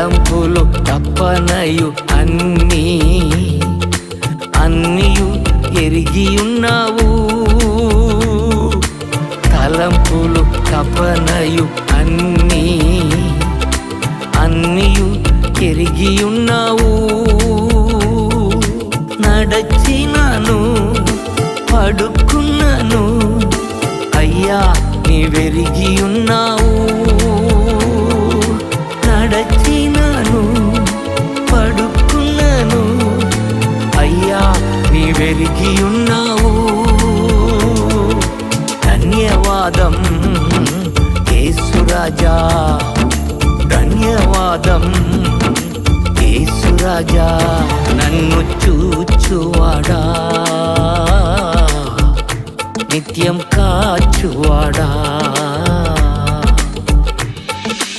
తలంపులు తప్పనయు అన్నీ. అన్నీయు ఎరిగి ఉన్నావు తలంపులు తపనయు అన్నీ. అన్నీయు ఎరిగి ఉన్నావు నడచినాను పడుకున్నాను. అయ్యా నీవెరిగి పెరిగి ఉన్నావు ధన్యవాదం యేసురాజా ధన్యవాదం యేసురాజా నన్ను చూచువాడా. నిత్యం కాచువాడా.